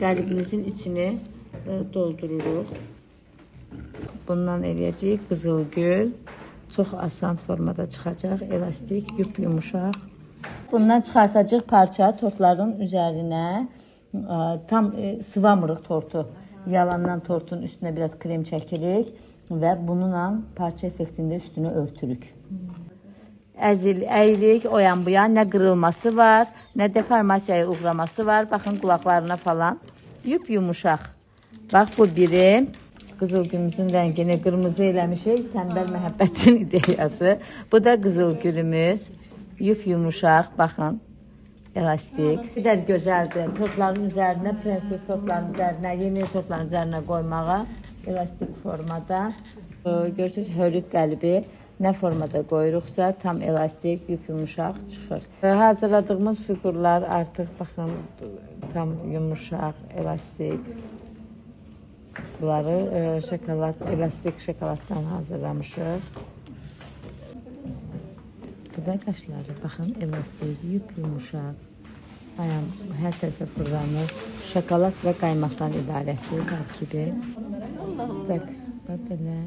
qəlbimizin içini e, doldururuq. Bundan eləyəcəyik qızılgül. Çox asan formada çıxacaq, elastik, yup yumuşaq. Bundan çıxartacağıq parça tortların üzərinə ə, tam ə, sıvamırıq tortu. Yalandan tortun üstünə biraz krem çəkirik və bununla parça effektində üstünü örtürük. Əzil, əyilik, o yan bu yan nə qırılması var, nə deformasiyaya uğraması var. Baxın qulaqlarına falan. Yup yumuşaq. Bax bu biri qızılgülümüzün rəngini qırmızı eləmişik. Tənbəl məhəbbətin ideyası. Bu da qızılgülümüz. Yup yumuşaq. Baxın. Elastik. Qədər gözəldir. Tortların üzərinə, prenses tortların üzərinə, yeni tortların üzərinə qoymağa elastik formada. Görürsüz hörük qəlbi nə formada qoyuruqsa tam elastik, yumuşaq çıxır. Hazırladığımız fiqurlar artıq baxın tam yumuşaq, elastik. Bunları e, şokolad, elastik şokoladdan hazırlamışıq. Bu da qaşları. Baxın, elastik, yup yumuşaq. Ayam hər tərəfə fırlanır. Şokolad və qaymaqdan ibarətdir tərkibi. Bax belə.